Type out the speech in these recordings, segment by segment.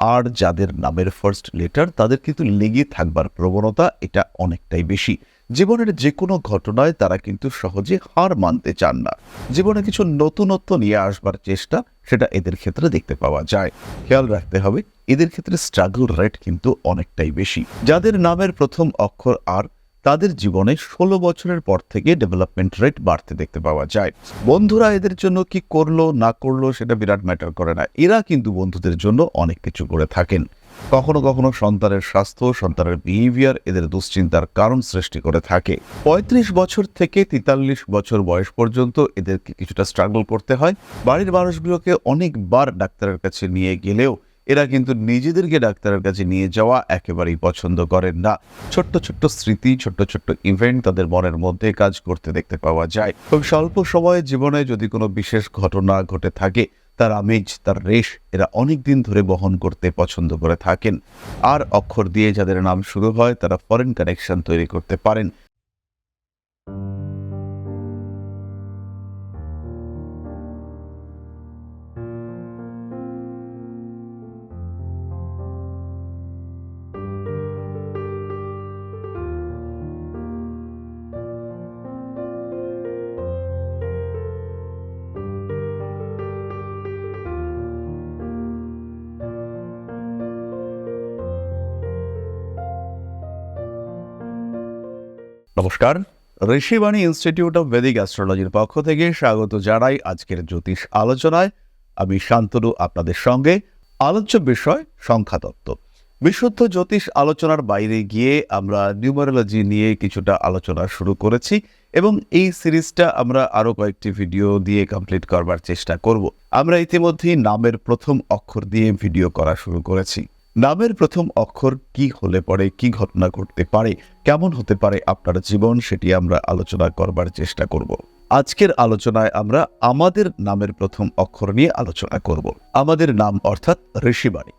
আর যাদের নামের first letter তাদের কিন্তু লেগে থাকবার প্রবণতা এটা অনেকটাই বেশি। জীবনের যে কোনো ঘটনায় তারা কিন্তু সহজে হার মানতে চান না। জীবনে কিছু নতুনত্ব নিয়ে আসবার চেষ্টা, সেটা এদের ক্ষেত্রে দেখতে পাওয়া যায়। খেয়াল রাখতে হবে, এদের ক্ষেত্রে স্ট্রাগল রেট কিন্তু অনেকটাই বেশি। যাদের নামের প্রথম অক্ষর আর তাদের জীবনে ষোলো বছরের পর থেকে ডেভেলপমেন্ট রেট বাড়তে দেখতে পাওয়া যায়। বন্ধুরা এদের জন্য কি করল, না করল সেটা বিরাট ম্যাটার করে না। এরা কিন্তু বন্ধুদের জন্য অনেক কিছু করে থাকেন। কখনো কখনো সন্তানের স্বাস্থ্য, সন্তানের বিহেভিয়ার এদের দুশ্চিন্তার কারণ সৃষ্টি করে থাকে। পঁয়ত্রিশ বছর থেকে তেতাল্লিশ বছর বয়স পর্যন্ত এদেরকে কিছুটা স্ট্রাগল করতে হয়। বাড়ির মানুষগুলোকে অনেকবার ডাক্তারের কাছে নিয়ে গেলেও এরা কিন্তু নিজেদেরকে ডাক্তারের কাছে নিয়ে যাওয়া একেবারেই পছন্দ করেন না। ছোট্ট ছোট্ট স্মৃতি, ছোট্ট ছোট্ট ইভেন্ট তাদের মনের মধ্যে কাজ করতে দেখতে পাওয়া যায়। খুব স্বল্প সময়ে জীবনে যদি কোনো বিশেষ ঘটনা ঘটে থাকে, তার আমেজ, তার রেশ এরা অনেক দিন ধরে বহন করতে পছন্দ করে থাকেন। আর অক্ষর দিয়ে যাদের নাম শুরু হয়, তারা ফরেন কানেকশন তৈরি করতে পারেন। নমস্কার। ঋষিবাণী ইনস্টিটিউট অফ বেদিক অ্যাস্ট্রোলজির পক্ষ থেকে স্বাগত জানাই আজকের জ্যোতিষ আলোচনায়। আমি শান্তনু, আপনাদের সঙ্গে। আলোচ্য বিষয় সংখ্যাতত্ত্ব। বিশুদ্ধ জ্যোতিষ আলোচনার বাইরে গিয়ে আমরা নিউমারোলজি নিয়ে কিছুটা আলোচনা শুরু করেছি এবং এই সিরিজটা আমরা আরও কয়েকটি ভিডিও দিয়ে কমপ্লিট করবার চেষ্টা করব। আমরা ইতিমধ্যেই নামের প্রথম অক্ষর দিয়ে ভিডিও করা শুরু করেছি। নামের প্রথম অক্ষর কি হলে পরে কি ঘটনা ঘটতে পারে, কেমন হতে পারে আপনার জীবন, সেটি আমরা আলোচনা করবার চেষ্টা করব। আজকের আলোচনায় আমরা আমাদের নামের প্রথম অক্ষর নিয়ে আলোচনা করব। আমাদের নাম অর্থাৎ ঋষিবাণী।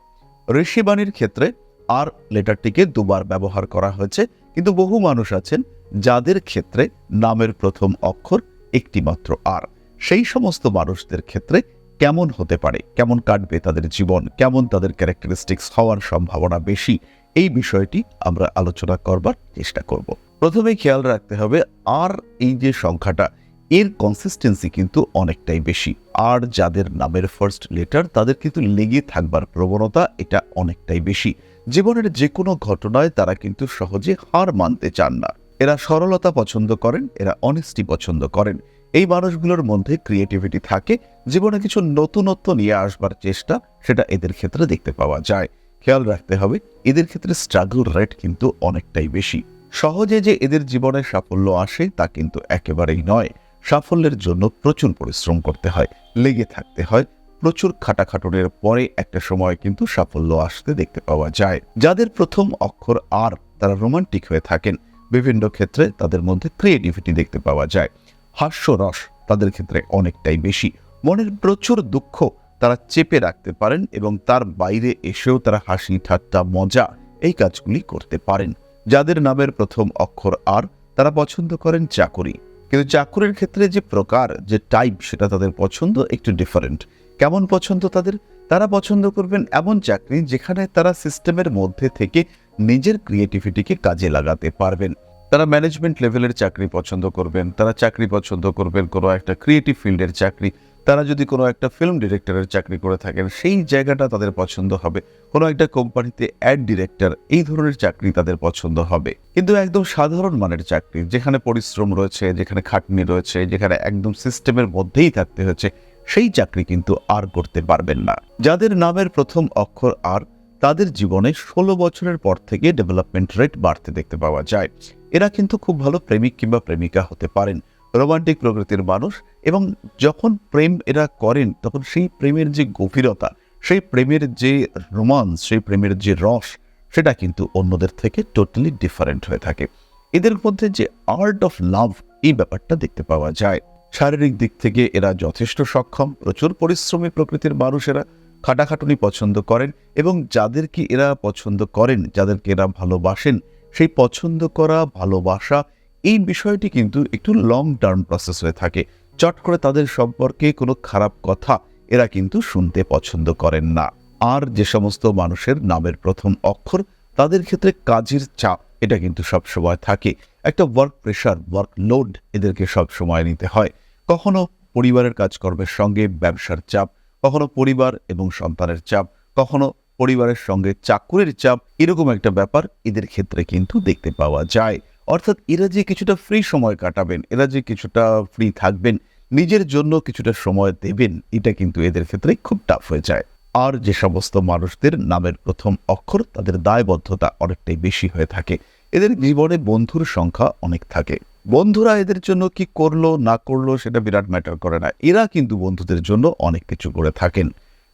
ঋষিবাণীর ক্ষেত্রে আর লেটারটিকে দুবার ব্যবহার করা হয়েছে, কিন্তু বহু মানুষ আছেন যাদের ক্ষেত্রে নামের প্রথম অক্ষর একটিমাত্র আর। সেই সমস্ত মানুষদের ক্ষেত্রে কেমন হতে পারে? কেমন কাটবে তাদের জীবন? কেমন তাদের ক্যারেক্টারিস্টিক্স হওয়ার সম্ভাবনা বেশি? এই বিষয়টি আমরা আলোচনা করবার চেষ্টা করব। প্রথমে খেয়াল রাখতে হবে, আর এই যে সংখ্যাটা, এর কনসিস্টেন্সি কিন্তু অনেকটাই বেশি। আর যাদের নামের ফার্স্ট লেটার তাদের কিন্তু লেগে থাকবার প্রবণতা এটা অনেকটাই বেশি। জীবনের যে কোনো ঘটনায় তারা কিন্তু সহজে হার মানতে চান না। এরা সরলতা পছন্দ করেন, এরা অনেস্টি পছন্দ করেন। এই মানুষগুলোর মধ্যে ক্রিয়েটিভিটি থাকে, জীবনে কিছু নতুনত্ব নিয়ে আসবার চেষ্টা সেটা এদের ক্ষেত্রে দেখতে পাওয়া যায়। খেয়াল রাখতে হবে, এদের ক্ষেত্রে স্ট্রাগল রেট কিন্তু অনেকটাই বেশি। সহজে যে এদের জীবনে সাফল্য আসে তা কিন্তু একেবারেই নয়। সাফল্যের জন্য প্রচুর পরিশ্রম করতে হয়, লেগে থাকতে হয়, প্রচুর খাটাখাটুনের পরে একটা সময় কিন্তু সাফল্য আসতে দেখতে পাওয়া যায়। যাদের প্রথম অক্ষর আর তারা রোমান্টিক হয়ে থাকেন। বিভিন্ন ক্ষেত্রে তাদের মধ্যে ক্রিয়েটিভিটি দেখতে পাওয়া যায়। হাস্যরস তাদের ক্ষেত্রে অনেকটাই বেশি। মনের প্রচুর দুঃখ তারা চেপে রাখতে পারেন এবং তার বাইরে এসেও তারা হাসি, ঠাট্টা, মজা এই কাজগুলি করতে পারেন। যাদের নামের প্রথম অক্ষর আর, তারা পছন্দ করেন চাকুরি। কিন্তু চাকুরির ক্ষেত্রে যে প্রকার, যে টাইপ সেটা তাদের পছন্দ একটু ডিফারেন্ট কেমন পছন্দ তাদের? তারা পছন্দ করবেন এমন চাকরি যেখানে তারা সিস্টেমের মধ্যে থেকে নিজের ক্রিয়েটিভিটিকে কাজে লাগাতে পারবেন। তারা ম্যানেজমেন্ট লেভেলের চাকরি পছন্দ করবেন, তারা চাকরি পছন্দ করবেন কোনো একটা ক্রিয়েটিভ ফিল্ডের চাকরি, তারা যদি কোনো একটা ফিল্ম ডিরেক্টরের চাকরি করে থাকেন, সেই জায়গাটা তাদের পছন্দ হবে। কোনো একটা কোম্পানিতে অ্যাড ডিরেক্টর এই ধরনের চাকরি তাদের পছন্দ হবে। কিন্তু একদম সাধারণ মানের চাকরি, যেখানে পরিশ্রম রয়েছে, যেখানে খাটনি রয়েছে, যেখানে একদম সিস্টেমের মধ্যেই থাকতে হচ্ছে, সেই চাকরি কিন্তু আর করতে পারবেন না। যাদের নামের প্রথম অক্ষর আর তাদের জীবনে ষোলো বছরের পর থেকে ডেভেলপমেন্ট রেট বাড়তে দেখতে পাওয়া যায়। এরা কিন্তু খুব ভালো প্রেমিক কিংবা প্রেমিকা হতে পারেন। রোমান্টিক প্রকৃতির মানুষ এবং যখন প্রেম এরা করেন, তখন সেই প্রেমের যে গভীরতা, সেই প্রেমের যে রোমান্স সেই প্রেমের যে রস, সেটা কিন্তু অন্যদের থেকে টোটালি ডিফারেন্ট হয়ে থাকে। এদের মধ্যে যে আর্ট অফ লাভ এই ব্যাপারটা দেখতে পাওয়া যায়। শারীরিক দিক থেকে এরা যথেষ্ট সক্ষম, প্রচুর পরিশ্রমী প্রকৃতির মানুষেরা খাটাখাটুনি পছন্দ করেন এবং যাদেরকে এরা পছন্দ করেন, যাদেরকে এরা ভালোবাসেন, সেই পছন্দ করা, ভালোবাসা এই বিষয়টি কিন্তু একটু লং টার্ম প্রসেস হয়ে থাকে। চট করে তাদের সম্পর্কে কোনো খারাপ কথা এরা কিন্তু শুনতে পছন্দ করেন না। আর যে সমস্ত মানুষের নামের প্রথম অক্ষর, তাদের ক্ষেত্রে কাজের চাপ এটা কিন্তু সব সময় থাকে। একটা ওয়ার্ক প্রেশার ওয়ার্ক লোড এদেরকে সব সময় নিতে হয়। কখনো পরিবারের কাজকর্মের সঙ্গে ব্যবসার চাপ কখনো পরিবার এবং সন্তানের চাপ, কখনো পরিবারের সঙ্গে চাকুরির চাপ, এরকম একটা ব্যাপার এদের ক্ষেত্রে কিন্তু দেখতে পাওয়া যায়। অর্থাৎ এরা যে কিছুটা ফ্রি সময় কাটাবেন, এরা যে কিছুটা ফ্রি থাকবেন, নিজের জন্য কিছুটা সময় দেবেন, এটা কিন্তু এদের ক্ষেত্রে খুব টাফ হয়ে যায়। আর যে সমস্ত মানুষদের নামের প্রথম অক্ষর তাদের দায়বদ্ধতা অনেকটাই বেশি হয়ে থাকে। এদের জীবনে বন্ধুর সংখ্যা অনেক থাকে। বন্ধুরা এদের জন্য কি করল, না করল, সেটা বিরাট ম্যাটার করে না। এরা কিন্তু বন্ধুদের জন্য অনেক কিছু করে থাকেন।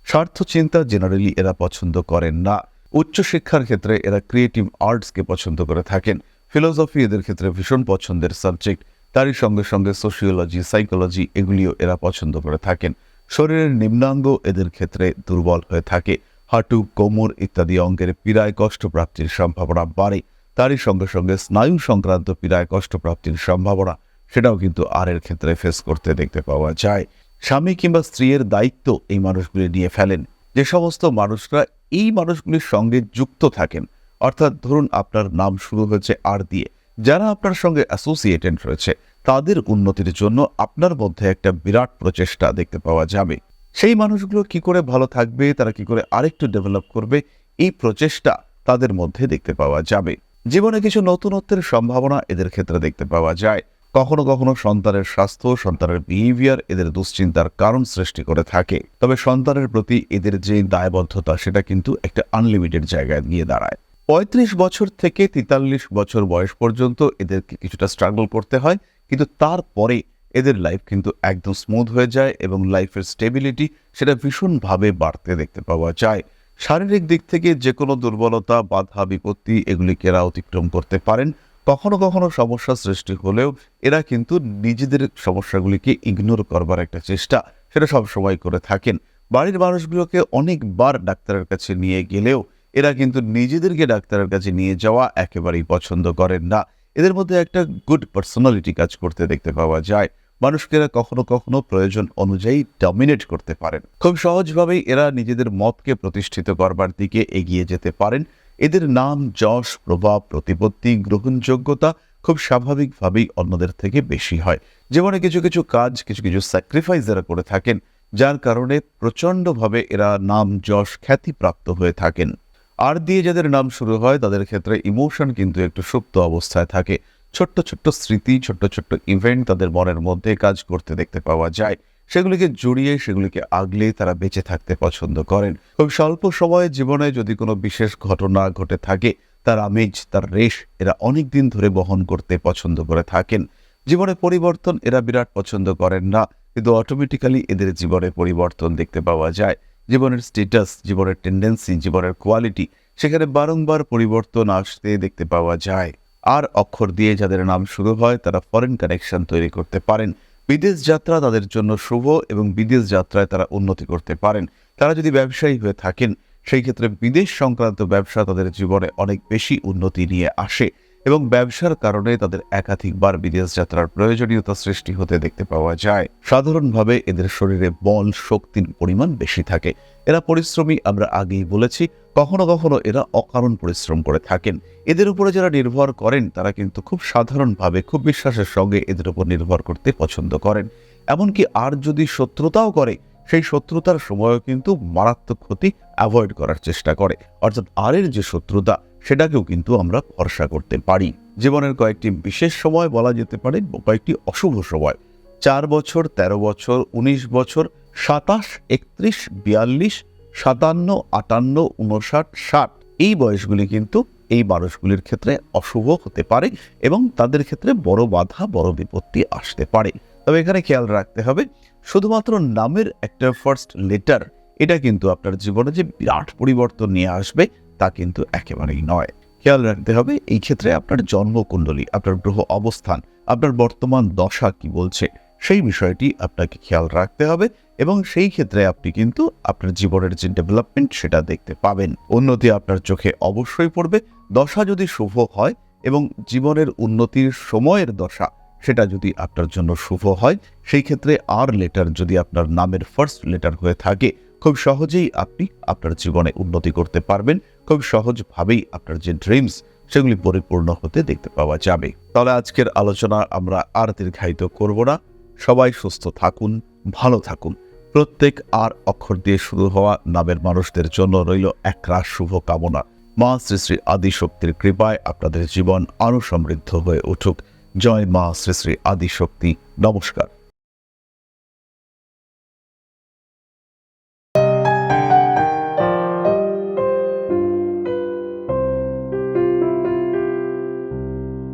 স্বার্থ চিন্তা জেনারেলি এরা পছন্দ করেন না। উচ্চশিক্ষার ক্ষেত্রে এরা ক্রিয়েটিভ আর্টসকে পছন্দ করে থাকেন। ফিলোসফি এদের ক্ষেত্রে ভীষণ পছন্দের সাবজেক্ট তারই সঙ্গে সঙ্গে সোশিওলজি সাইকোলজি এগুলিও এরা পছন্দ করে থাকেন। শরীরের নিম্নাঙ্গ এদের ক্ষেত্রে দুর্বল হয়ে থাকে। হাঁটু, কোমর ইত্যাদি অঙ্গের পীড়ায় কষ্টপ্রাপ্তির সম্ভাবনা বাড়ে। তারই সঙ্গে সঙ্গে স্নায়ু সংক্রান্ত পীড়ায় কষ্টপ্রাপ্তির সম্ভাবনা, সেটাও কিন্তু আর এর ক্ষেত্রে ফেস করতে দেখতে পাওয়া যায়। স্বামী কিংবা স্ত্রীর দায়িত্ব এই মানুষগুলি নিয়ে ফেলেন। যে সমস্ত মানুষরা এই মানুষগুলির সঙ্গে যুক্ত থাকেন, অর্থাৎ ধরুন আপনার নাম শুরু হয়েছে আর দিয়ে, যারা আপনার সঙ্গে অ্যাসোসিয়েটেড রয়েছে, তাদের উন্নতির জন্য আপনার মধ্যে একটা বিরাট প্রচেষ্টা দেখতে পাওয়া যাবে। সেই মানুষগুলো কি করে ভালো থাকবে, তারা কি করে আরেকটু ডেভেলপ করবে, এই প্রচেষ্টা তাদের মধ্যে দেখতে পাওয়া যাবে। জীবনে কিছু নতুনত্বের সম্ভাবনা এদের ক্ষেত্রে দেখতে পাওয়া যায়। কখনো কখনো সন্তানের স্বাস্থ্য, সন্তানের বিহেভিয়ার এদের দুশ্চিন্তার কারণ সৃষ্টি করে থাকে। তবে সন্তানের প্রতি এদের যে দায়বদ্ধতা, সেটা কিন্তু একটা আনলিমিটেড জায়গায় গিয়ে দাঁড়ায়। পঁয়ত্রিশ বছর থেকে তেতাল্লিশ বছর বয়স পর্যন্ত এদেরকে কিছুটা স্ট্রাগল করতে হয়। কিন্তু তারপরে এদের লাইফ কিন্তু একদম স্মুথ হয়ে যায় এবং লাইফের স্টেবিলিটি সেটা ভীষণভাবে বাড়তে দেখতে পাওয়া যায়। শারীরিক দিক থেকে যে কোনো দুর্বলতা, বাধা, বিপত্তি এগুলিকে এরা অতিক্রম করতে পারেন। কখনো কখনো সমস্যা সৃষ্টি হলেও এরা কিন্তু নিজেদের সমস্যাগুলিকে ইগনোর করবার একটা চেষ্টা, সেটা সব সময় করে থাকেন। বাড়ির মানুষগুলোকে অনেকবার ডাক্তারের কাছে নিয়ে গেলেও এরা কিন্তু নিজেদেরকে ডাক্তারের কাছে নিয়ে যাওয়া একেবারেই পছন্দ করেন না। এদের মধ্যে একটা গুড পার্সোনালিটি কাজ করতে দেখতে পাওয়া যায়। মানুষকে এরা কখনো কখনো প্রয়োজন অনুযায়ী ডমিনেট করতে পারেন। খুব সহজভাবেই এরা নিজেদের মতকে প্রতিষ্ঠিত করবার দিকে এগিয়ে যেতে পারেন। এদের নাম, যশ, প্রভাব, প্রতিপত্তি, গ্রহণযোগ্যতা খুব স্বাভাবিকভাবেই অন্যদের থেকে বেশি হয়। জীবনে কিছু কিছু কাজ, কিছু কিছু স্যাক্রিফাইস এরা করে থাকেন, যার কারণে প্রচণ্ডভাবে এরা নাম, যশ খ্যাতিপ্রাপ্ত হয়ে থাকেন। আর দিয়ে যাদের নাম শুরু হয়, তাদের ক্ষেত্রে ইমোশন কিন্তু একটু সুপ্ত অবস্থায় থাকে। ছোট্ট ছোট্ট স্মৃতি, ছোট্ট ছোট্ট ইভেন্ট তাদের মনের মধ্যে কাজ করতে দেখতে পাওয়া যায়। সেগুলিকে জড়িয়ে, সেগুলিকে আগলে তারা বেঁচে থাকতে পছন্দ করেন। খুব স্বল্প সময়ে জীবনে যদি কোনো বিশেষ ঘটনা ঘটে থাকে, তার আমেজ, তার রেশ এরা অনেক দিন ধরে বহন করতে পছন্দ করে থাকেন। জীবনে পরিবর্তন এরা বিরাট পছন্দ করেন না, কিন্তু অটোমেটিক্যালি এদের জীবনে পরিবর্তন দেখতে পাওয়া যায়। জীবনের স্টেটাস জীবনের টেন্ডেন্সি জীবনের কোয়ালিটি সেখানে বারংবার পরিবর্তন আসতে দেখতে পাওয়া যায়। আর অক্ষর দিয়ে যাদের নাম শুরু হয়, তারা ফরেন কানেকশন তৈরি করতে পারেন। বিদেশ যাত্রা তাদের জন্য শুভ এবং বিদেশ যাত্রায় তারা উন্নতি করতে পারেন। তারা যদি ব্যবসায়ী হয়ে থাকেন, সেই ক্ষেত্রে বিদেশ সংক্রান্ত ব্যবসা তাদের জীবনে অনেক বেশি উন্নতি নিয়ে আসে। এবং ব্যবসার কারণে তাদের একাধিকবার বিদেশ যাত্রার প্রয়োজনীয়তা সৃষ্টি হতে দেখতে পাওয়া যায়। সাধারণভাবে এদের শরীরে বল শক্তির পরিমাণ বেশি থাকে। এরা পরিশ্রমী, আমরা আগেই বলেছি, কখনো কখনো এরা অকারণ পরিশ্রম করে থাকেন। এদের উপরে যারা নির্ভর করেন, তারা কিন্তু খুব সাধারণভাবে, খুব বিশ্বাসের সঙ্গে এদের উপর নির্ভর করতে পছন্দ করেন। এমনকি আর যদি শত্রুতাও করে, সেই শত্রুতার সময়ও কিন্তু মারাত্মক ক্ষতি অ্যাভয়েড করার চেষ্টা করে। অর্থাৎ আরের যে শত্রুতা সেটাকেও কিন্তু আমরা ভরসা করতে পারি। জীবনের কয়েকটি বিশেষ সময় বলা যেতে পারে কয়েকটি অশুভ সময়। চার বছর ১৩ বছর ১৯ বছর, সাতাশ, একত্রিশ, বিয়াল্লিশ, সাতান্ন, আটান্ন, উনষাট, ষাট। এই বয়সগুলি কিন্তু এই মানুষগুলির ক্ষেত্রে অশুভ হতে পারে এবং তাদের ক্ষেত্রে বড় বাধা, বড় বিপত্তি আসতে পারে। তবে এখানে খেয়াল রাখতে হবে, শুধুমাত্র নামের একটা ফার্স্ট লেটার এটা কিন্তু আপনার জীবনে যে বিরাট পরিবর্তন নিয়ে আসবে তা কিন্তু একেবারেই নয়। খেয়াল রাখতে হবে, এই ক্ষেত্রে আপনার জন্মকুণ্ডলী, আপনার গ্রহ অবস্থান, আপনার বর্তমান দশা কি বলছে, সেই বিষয়টি আপনাকে খেয়াল রাখতে হবে এবং সেই ক্ষেত্রে আপনি কিন্তু আপনার জীবনের যে ডেভেলপমেন্ট সেটা দেখতে পাবেন। উন্নতি আপনার চোখে অবশ্যই পড়বে, দশা যদি শুভ হয় এবং জীবনের উন্নতির সময়ের দশা সেটা যদি আপনার জন্য শুভ হয়, সেই ক্ষেত্রে আর লেটার যদি আপনার নামের ফার্স্ট লেটার হয়ে থাকে খুব সহজেই আপনি আপনার জীবনে উন্নতি করতে পারবেন। খুব সহজভাবেই আপনার যে ড্রিমস সেগুলি পরিপূর্ণ হতে দেখতে পাওয়া যাবে। তাহলে আজকের আলোচনা আমরা আর দীর্ঘায়িত করব না। সবাই সুস্থ থাকুন, ভালো থাকুন। প্রত্যেক আর অক্ষর দিয়ে শুরু হওয়া নামের মানুষদের জন্য রইল একরাশ শুভ কামনা মা শ্রী শ্রী আদিশক্তির কৃপায় আপনাদের জীবন আরও সমৃদ্ধ হয়ে উঠুক। জয় মা শ্রী শ্রী আদিশক্তি। নমস্কার।